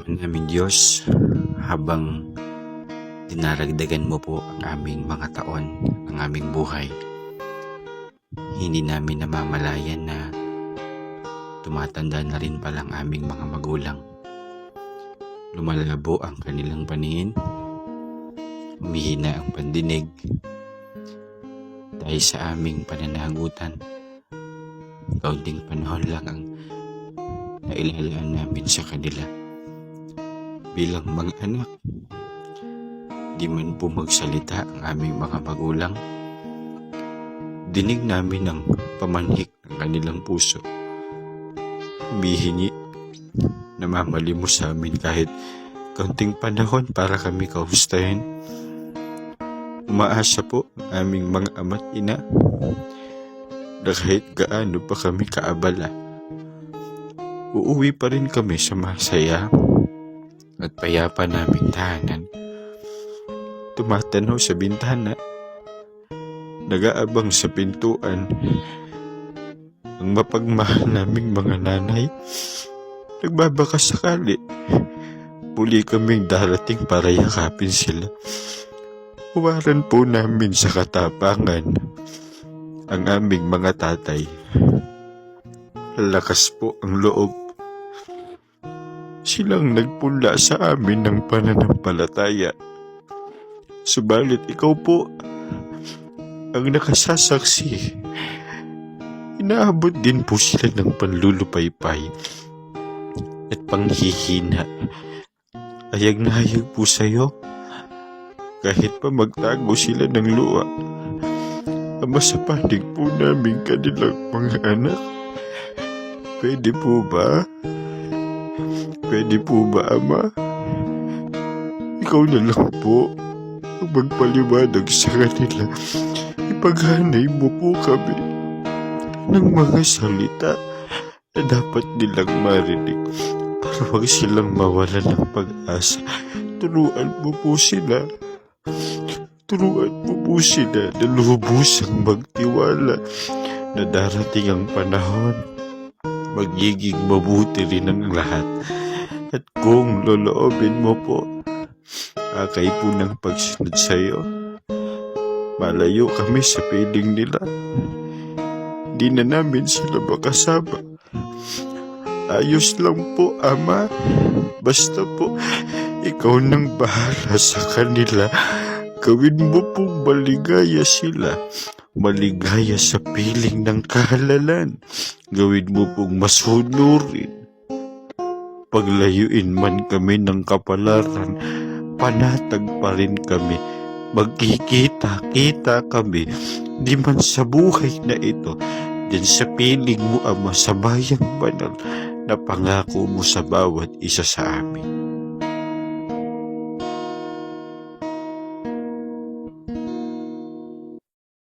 Manaming Diyos, habang dinaragdagan mo po ang aming mga taon, ang aming buhay, hindi namin namamalayan na tumatanda na rin palang aming mga magulang. Lumalabo ang kanilang paningin, humihina ang pandinig, dahil sa aming pananagutan, kaunting panahon lang ang nailalaan namin sa kanila bilang mga anak. Di man po ang aming mga magulang. Dinig namin ang pamanhik ng kanilang puso. Humihingi, namamali mo sa amin kahit kaunting panahon para kami kahustahin. Umaasa po ang aming mga ama't ina na kahit gaano pa kami kaabala, uuwi pa rin kami sa masaya at payapa naming tahanan. Tumatanaw sa bintana, nag-aabang sa pintuan, ang mapagmahal naming mga nanay, nagbabaka sakali. Muli kaming darating para yakapin sila. Huwaran po namin sa katapangan ang aming mga tatay. Lakas po ang loob silang nagpula sa amin ng pananampalataya. Subalit ikaw po ang nakasasaksi. Inaabot din po sila ng panlulupaypay at panghihina. Ayag na hayag po sa'yo. Kahit pa magtago sila ng luwa. Ama sa panig po namin kanilang mga anak. Pwede po ba? Pwede po ba, Ama? Ikaw na lang po ang magpaliwanag sa kanila. Ipaghanay mo po kami ng mga salita na dapat nilang marinig para huwag silang mawala ng pag-asa. Turuan mo po sila. Turuan mo po sila na lubusang magtiwala na darating ang panahon magiging mabuti rin ang lahat. At kung loloobin mo po, akay po ng pagsunod sa iyo. Malayo kami sa piling nila. Di na namin sila makasama. Ayos lang po, Ama. Basta po, ikaw nang bahala sa kanila. Gawin mo pong maligaya sila. Maligaya sa piling ng kahalalan. Gawin mo pong masunurin. Paglayuin man kami ng kapalaran, panatag pa rin kami. Magkikita-kita kami, di man sa buhay na ito, din sa piling mo, Ama, sa bayang banal, na pangako mo sa bawat isa sa amin.